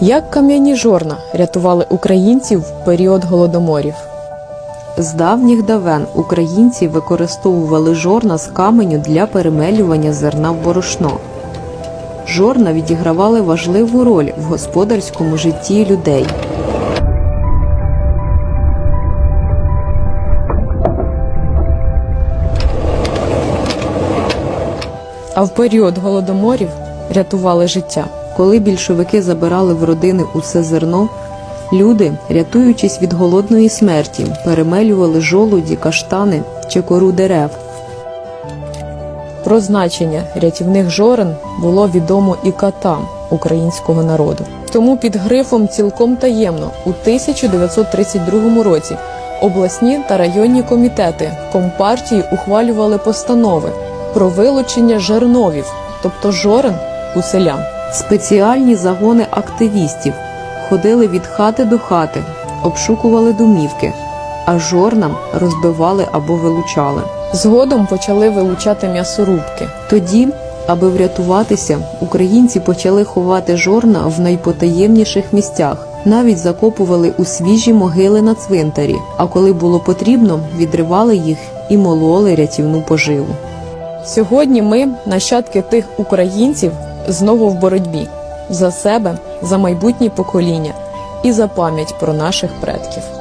Як кам'яні жорна рятували українців в період голодоморів? З давніх давен українці використовували жорна з каменю для перемелювання зерна в борошно. Жорна відігравали важливу роль в господарському житті людей. А в період голодоморів рятували життя. Коли більшовики забирали в родини усе зерно, люди, рятуючись від голодної смерті, перемелювали жолуді, каштани чи кору дерев. Про значення рятівних жорен було відомо і катам українського народу. Тому під грифом цілком таємно у 1932 році обласні та районні комітети компартії ухвалювали постанови про вилучення жерновів, тобто жорен у селян. Спеціальні загони активістів ходили від хати до хати, обшукували домівки, а жорнам розбивали або вилучали. Згодом почали вилучати м'ясорубки. Тоді, аби врятуватися, українці почали ховати жорна в найпотаємніших місцях, навіть закопували у свіжі могили на цвинтарі. А коли було потрібно, відривали їх і мололи рятівну поживу. Сьогодні ми, нащадки тих українців, знову в боротьбі за себе, за майбутні покоління і за пам'ять про наших предків.